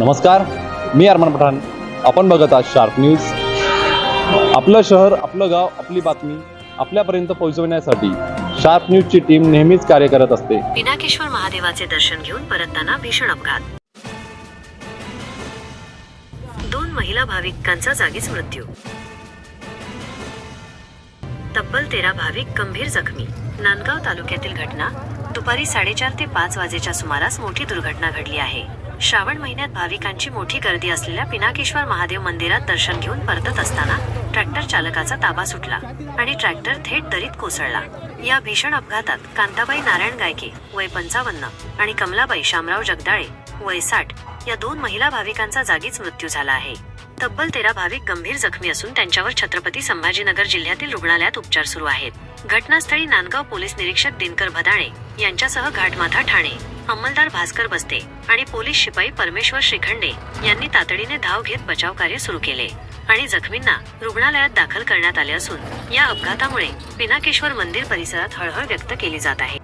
नमस्कार मी अरमान पठाण. आपण बघत आहात शार्प न्यूज आपलं शहर आपलं गाव आपली बातमी आपल्यापर्यंत पोहोचवण्यासाठी शार्प न्यूजची टीम नेहमीच कार्य करत असते. पिनाकेश्वर महादेवाचे दर्शन घेऊन परतताना भीषण अपघात. दोन महिला भाविकांचा जागीच मृत्यू. तब्बल तेरा भाविक गंभीर जखमी. नांदगाव तालुक्यातील घटना दुपारी साडेचार ते पाच वाजेच्या सुमारास मोठी दुर्घटना घडली आहे. श्रावण महिन्यात भाविकांची मोठी गर्दी असलेल्या पिनाकेश्वर महादेव मंदिरात दर्शन घेऊन परतत असताना ट्रॅक्टर चालकाचा ताबा सुटला आणि ट्रॅक्टर थेट दरीत कोसळला. या भीषण अपघातात कांताबाई नारायण गायके वय पंचावन्न आणि कमलाबाई शामराव जगदाळे वय साठ या दोन महिला भाविकांचा जागीच मृत्यू झाला आहे. तब्बल तेरा भाविक गंभीर जखमी असून त्यांच्यावर छत्रपती संभाजीनगर जिल्ह्यातील रुग्णालयात उपचार सुरू आहेत. घटनास्थळी नांदगाव पोलीस निरीक्षक दिनकर भदाणे यांच्यासह घाटमाथा ठाणे अंमलदार भास्कर बस्ते आणि पोलीस शिपाई परमेश्वर श्रीखंडे यांनी तातडीने धाव घेत बचाव कार्य सुरू केले आणि जखमींना रुग्णालयात दाखल करण्यात आले असून या अपघातामुळे पिनाकेश्वर मंदिर परिसरात हळहळ व्यक्त केली जात आहे.